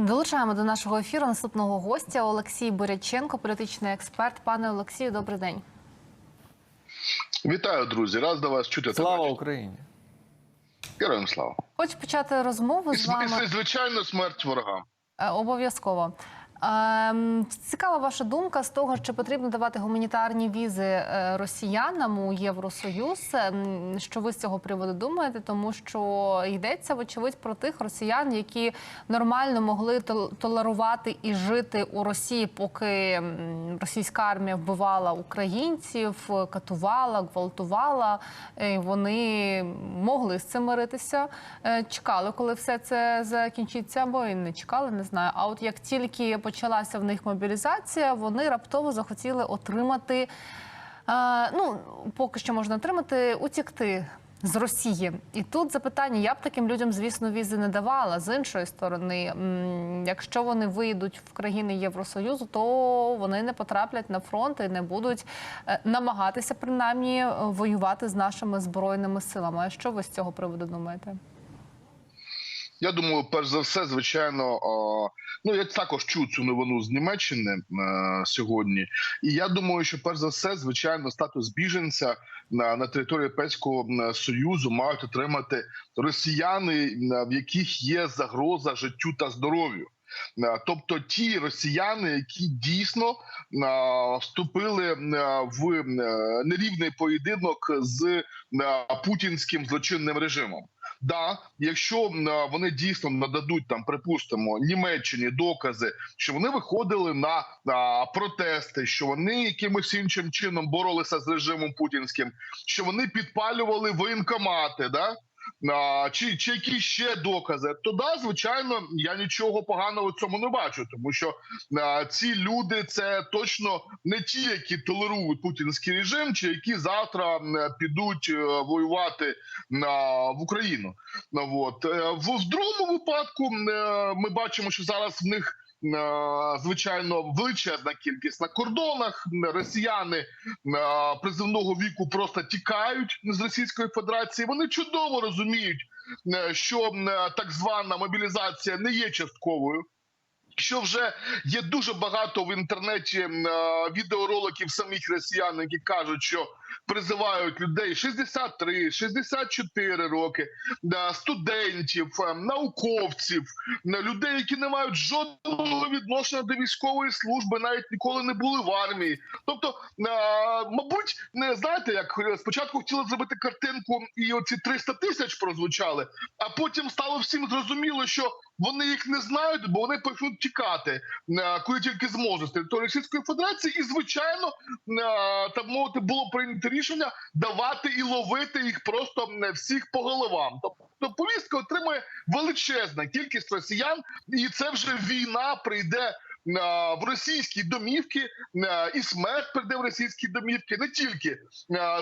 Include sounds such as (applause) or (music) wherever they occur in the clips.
Долучаємо до нашого ефіру наступного гостя Олексій Боряченко, політичний експерт. Пане Олексію, добрий день. Вітаю, друзі! Раз до вас чути. Слава тебе. Україні! Героям слава! Хочу почати розмову І, з вами і, звичайно, смерть ворогам. Е, обов'язково. Ем, Цікава ваша думка з того, чи потрібно давати гуманітарні візи е, росіянам у Євросоюз. Ем, Що ви з цього приводу думаєте? Тому що йдеться вочевидь про тих росіян, які нормально могли толерувати і жити у Росії, поки російська армія вбивала українців, катувала, гвалтувала. Е, Вони могли з цим миритися, е, чекали, коли все це закінчиться, або і не чекали, не знаю. А от як тільки почалася в них мобілізація, вони раптово захотіли отримати. е, Ну, поки що можна отримати, утікти з Росії. І тут запитання: я б таким людям, звісно, візи не давала. З іншої сторони, якщо вони вийдуть в країни Євросоюзу, то вони не потраплять на фронт і не будуть е, намагатися принаймні е, воювати з нашими збройними силами. А що ви з цього приводу думаєте? Я думаю, перш за все, звичайно, ну я також чув цю новину з Німеччини е, сьогодні. І я думаю, що перш за все, звичайно, статус біженця на, на території Європейського союзу мають отримати росіяни, в яких є загроза життю та здоров'ю. Е, Тобто ті росіяни, які дійсно вступили в е, нерівний поєдинок з путінським злочинним режимом. Да, якщо е, вони дійсно нададуть там, припустимо, Німеччині докази, що вони виходили на, на протести, що вони якимось іншим чином боролися з режимом путінським, що вони підпалювали воєнкомати, да. Чи, чи якісь ще докази, то да, звичайно, я нічого поганого в цьому не бачу, тому що ці люди це точно не ті, які толерують путінський режим, чи які завтра підуть е, воювати в Україну. Ну, от. Е, В, другому випадку е, ми бачимо, що зараз в них. Е, Звичайно, величезна кількість на кордонах. Росіяни е, призивного віку просто тікають з Російської Федерації. Вони чудово розуміють, е, що так звана мобілізація не є частковою. Що вже є дуже багато в інтернеті е, відеороликів самих росіян, які кажуть, що призивають людей 63, 64 роки, студентів, е, науковців, людей, які не мають жодного відношення до військової служби, навіть ніколи не були в армії. Тобто, е, мабуть, не знаєте, як е, спочатку хотіли зробити картинку, і оці 300 тисяч прозвучали, а потім стало всім зрозуміло, що вони їх не знають, бо вони почнуть тікати, е, коли тільки зможуть з території Російської Федерації. І звичайно, е, так мовити, було прийнято рішення давати і ловити їх просто е, всіх по головам. Тобто повістка отримує величезна кількість росіян, і це вже війна прийде. е, В російські домівки і смерть прийде в російські домівки не тільки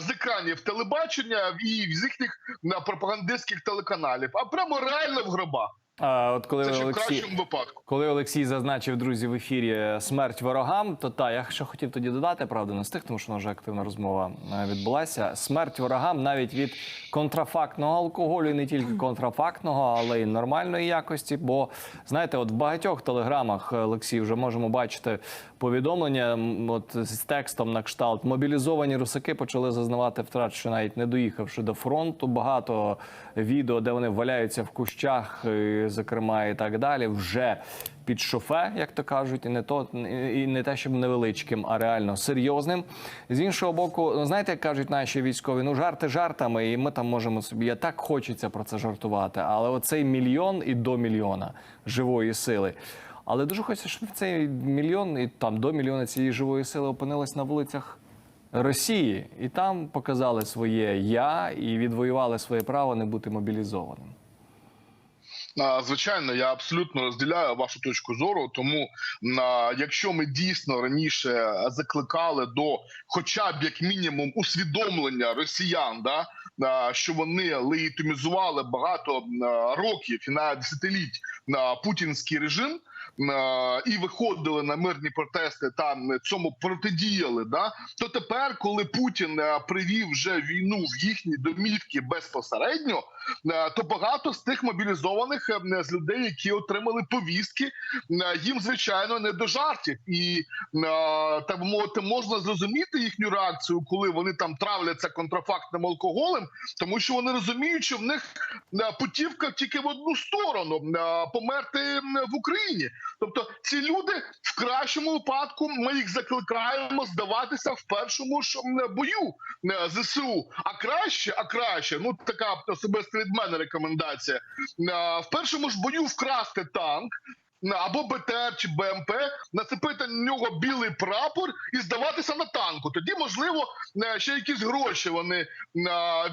з екранів телебачення і з їхніх пропагандистських телеканалів, а прямо реально в гробах. А от коли Це ще в Олексій, кращому випадку. коли Олексій зазначив друзі в ефірі смерть ворогам, то та я ще хотів тоді додати, правда, не встиг, тому що вже активна розмова е, відбулася. Смерть ворогам навіть від контрафактного алкоголю, і не тільки контрафактного, але й нормальної якості. Бо знаєте, от в багатьох телеграмах е, Олексій вже можемо бачити повідомлення. м, От з текстом на кшталт мобілізовані русаки почали зазнавати втрат, що навіть не доїхавши до фронту. Багато відео, де вони валяються в кущах, е, зокрема, і так далі, вже під шофе, як то кажуть, і не то і не те, щоб невеличким, а реально серйозним. З іншого боку, знаєте, як кажуть наші військові, ну жарти жартами, і ми там можемо собі. Я так хочеться про це жартувати. Але оцей мільйон і до мільйона живої сили. Але дуже хочеться, щоб цей мільйон і там до мільйона цієї живої сили опинилось на вулицях Росії, і там показали своє я і відвоювали своє право не бути мобілізованим. Звичайно, я абсолютно розділяю вашу точку зору. Тому якщо ми дійсно раніше закликали до, хоча б як мінімум, усвідомлення росіян, да що вони легітимізували багато років і на десятиліть на путінський режим. Е, і виходили на мирні протести та цьому протидіяли. Да то тепер, коли Путін е, привів вже війну в їхні домівки безпосередньо, е, то багато з тих мобілізованих з людей, які отримали повістки, їм звичайно не до жартів, і так би мовити, можна зрозуміти їхню реакцію, коли вони там травляться контрафактним алкоголем, тому що вони розуміють, що в них путівка тільки в одну сторону померти в Україні. Тобто ці люди в кращому випадку ми їх закликаємо здаватися в першому ж бою е, ЗСУ. А краще, а краще, ну така особисто від мене рекомендація. е, В першому ж бою вкрасти танк. Або БТР чи БМП, нацепити на нього білий прапор і здаватися на танку. Тоді, можливо, е, ще якісь гроші вони е,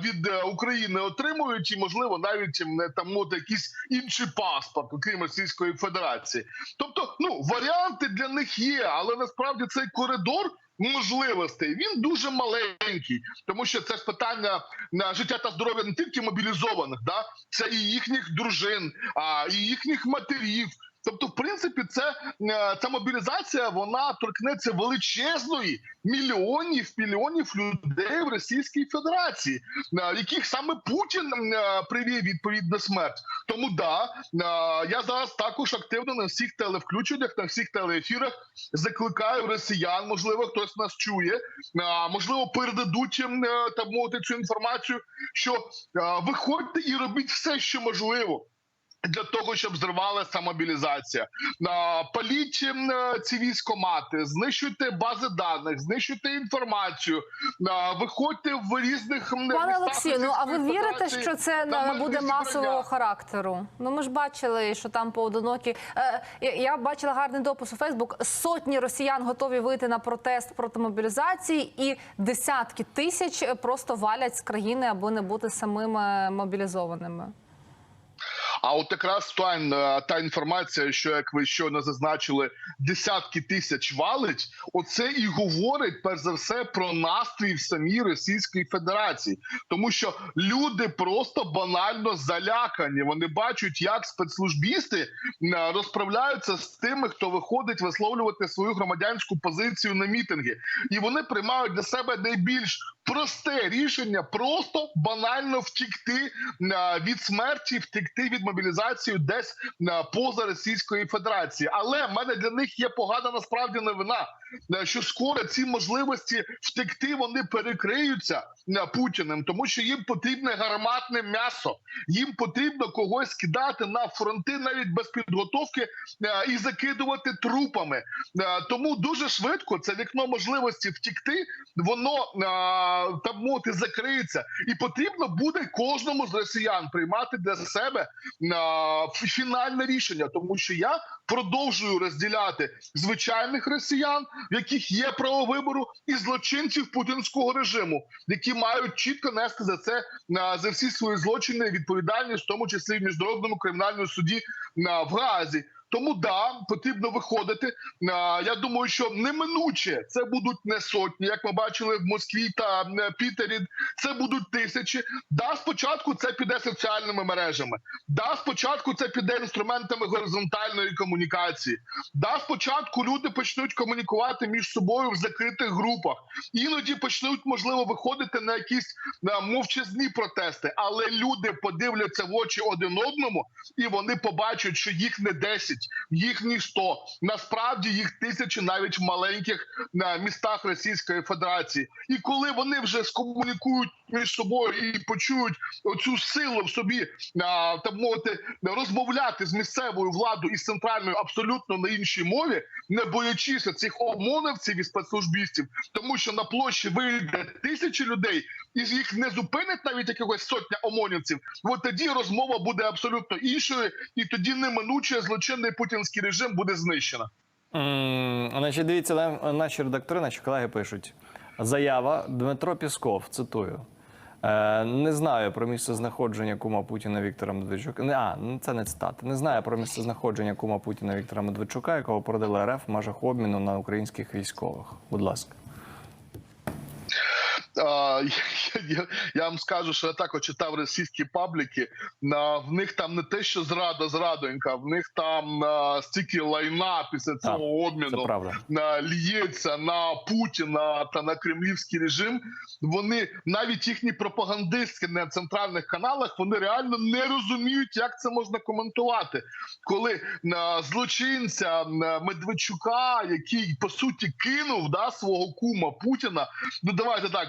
від е, України отримують, і можливо навіть там мати якийсь інший паспорт, окрім Російської Федерації. Тобто, ну варіанти для них є, але насправді цей коридор. Можливостей він дуже маленький, тому що це ж питання на життя та здоров'я не тільки мобілізованих, да це і їхніх дружин, а і їхніх матерів. Тобто, в принципі, це е, ця мобілізація вона торкнеться величезної мільйонів мільйонів людей в Російській Федерації, е, яких саме Путін е, привів відповідно смерть. Тому да, я зараз також активно на всіх телевключеннях, на всіх телеефірах закликаю росіян. Можливо, хтось нас чує, можливо, передадуть їм, так мовити цю інформацію. Що виходьте і робіть все, що можливо. Для того щоб зривалася мобілізація, паліть е, ці військомати, знищуйте бази даних, знищуйте інформацію, виходьте в різних Пане Олексію, ну а ви вірите, що це на е, буде масового характеру? Ну ми ж бачили, що там поодинокі. Е, я бачила гарний допис у Фейсбук. Сотні росіян готові вийти на протест проти мобілізації, і десятки тисяч просто валять з країни, аби не бути самими мобілізованими. А от якраз та, е, та інформація, що як ви щойно зазначили, десятки тисяч валить, оце і говорить перш за все про настрій в самій Російській Федерації, тому що люди просто банально залякані. Вони бачать, як спецслужбісти е, розправляються з тими, хто виходить висловлювати свою громадянську позицію на мітинги, і вони приймають для себе найбільш просте рішення просто банально втікти е, від смерті, втекти від мобілізації десь е, поза Російської Федерації. Але в мене для них є погана насправді новина, що скоро ці можливості втекти вони перекриються е, путіним, тому що їм потрібне гарматне м'ясо, їм потрібно когось кидати на фронти навіть без підготовки е, і закидувати трупами. Е, Тому дуже швидко це вікно можливості втікти, воно е, там мовити закриється, і потрібно буде кожному з росіян приймати для себе е, фінальне рішення, тому що я продовжую розділяти звичайних росіян, в яких є право вибору, і злочинців путінського режиму, які мають чітко нести за це за всі свої злочини відповідальність, в тому числі в міжнародному кримінальному суді в Гаазі. Тому да, потрібно виходити. Я думаю, що неминуче це будуть не сотні, як ми бачили в Москві та Пітері. Це будуть тисячі. Да, спочатку це піде соціальними мережами. Да, спочатку це піде інструментами горизонтальної комунікації. Да, спочатку люди почнуть комунікувати між собою в закритих групах. Іноді почнуть можливо виходити на якісь мовчазні протести, але люди подивляться в очі один одному, і вони побачать, що їх не 10, їх ні 100. Насправді їх тисячі навіть в маленьких е, містах Російської Федерації. І коли вони вже скомунікують між собою і почують оцю силу в собі так мовити розмовляти з місцевою владою і з центральною абсолютно на іншій мові, не боячися цих ОМОНовців і спецслужбістів, тому що на площі вийде тисячі людей, і їх не зупинить навіть якогось сотня омонівців. От тоді розмова буде абсолютно іншою, і тоді неминуче злочинний путінський режим буде знищено. М, Значить, дивіться, наші редактори, наші колеги пишуть. Заява Дмитро Пісков, цитую. Е, не знаю про місце знаходження кума Путіна Віктора Медведчука. А, ну, це не цитата. Не знаю про місце знаходження кума Путіна Віктора Медведчука, якого продали РФ в межах обміну на українських військових. Будь ласка. Я, (laughs) я, я вам скажу, що я також читав російські пабліки. На в них там не те, що зрада, зрадонька, в них там стільки лайна після цього обміну правда. на Путіна та на кремлівський режим. Вони навіть їхні пропагандистки на центральних каналах вони реально не розуміють, як це можна коментувати, коли злочинця Медведчука, який по суті кинув да свого кума Путіна. Ну давайте так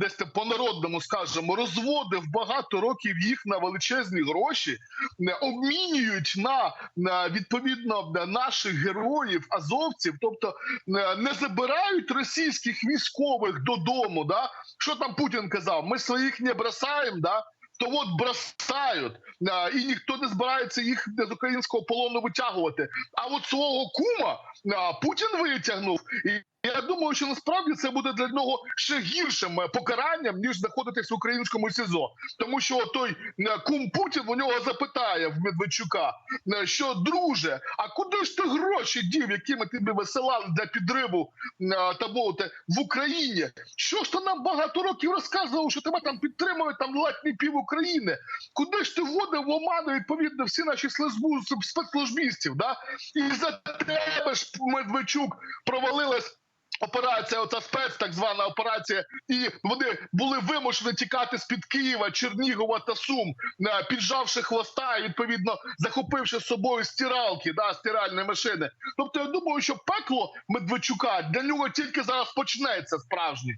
десь там по-народному скажемо, розводив багато років їх на величезні гроші, не обмінюють на, на відповідно на наших героїв, азовців, тобто е, не забирають російських військових додому. Да? Що там Путін казав? Ми своїх не бросаємо, да? то от бросають, е, і ніхто не збирається їх з українського полону витягувати. А от свого кума е, Путін витягнув. І я думаю, що насправді це буде для нього ще гіршим е, покаранням, ніж знаходитись в українському СІЗО. Тому що той е, кум Путін у нього запитає в Медведчука, е, що друже, а куди ж ти гроші дів, які ми тобі висилали для підриву та в Україні? Що ж ти нам багато років розказував, що тебе там підтримують там ледь не пів України? Куди ж ти вводив в оману відповідно всі наші службу спецслужбістів? Да? І за тебе ж Медведчук провалилась. Операція, оця спец, так звана операція, і вони були вимушені тікати з під Києва, Чернігова та Сум, е, піджавши хвоста і відповідно захопивши з собою стиралки, да, стиральні машини. Тобто, я думаю, що пекло Медведчука для нього тільки зараз почнеться справжнє.